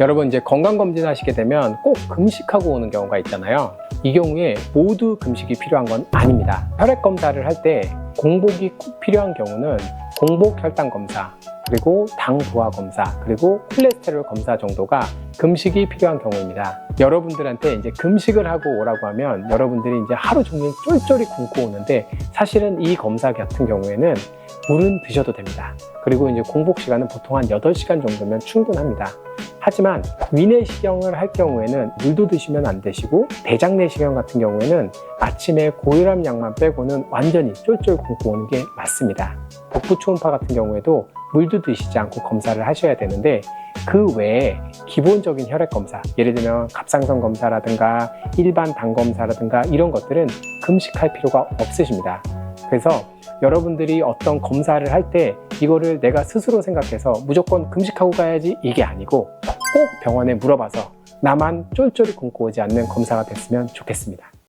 여러분 이제 건강검진 하시게 되면 꼭 금식하고 오는 경우가 있잖아요. 이 경우에 모두 금식이 필요한 건 아닙니다. 혈액 검사를 할 때 공복이 꼭 필요한 경우는 공복 혈당 검사, 그리고 당 부하 검사, 그리고 콜레스테롤 검사 정도가 금식이 필요한 경우입니다. 여러분들한테 이제 금식을 하고 오라고 하면 여러분들이 이제 하루 종일 쫄쫄이 굶고 오는데 사실은 이 검사 같은 경우에는 물은 드셔도 됩니다. 그리고 이제 공복 시간은 보통 한 8시간 정도면 충분합니다. 하지만 위내시경을 할 경우에는 물도 드시면 안 되시고 대장내시경 같은 경우에는 아침에 고혈압 약만 빼고는 완전히 쫄쫄 굶고 오는 게 맞습니다. 복부 초음파 같은 경우에도 물도 드시지 않고 검사를 하셔야 되는데 그 외에 기본적인 혈액 검사, 예를 들면 갑상선 검사라든가 일반 당 검사라든가 이런 것들은 금식할 필요가 없으십니다. 그래서 여러분들이 어떤 검사를 할 때 이거를 내가 스스로 생각해서 무조건 금식하고 가야지 이게 아니고 꼭 병원에 물어봐서 나만 쫄쫄이 굶고 오지 않는 검사가 됐으면 좋겠습니다.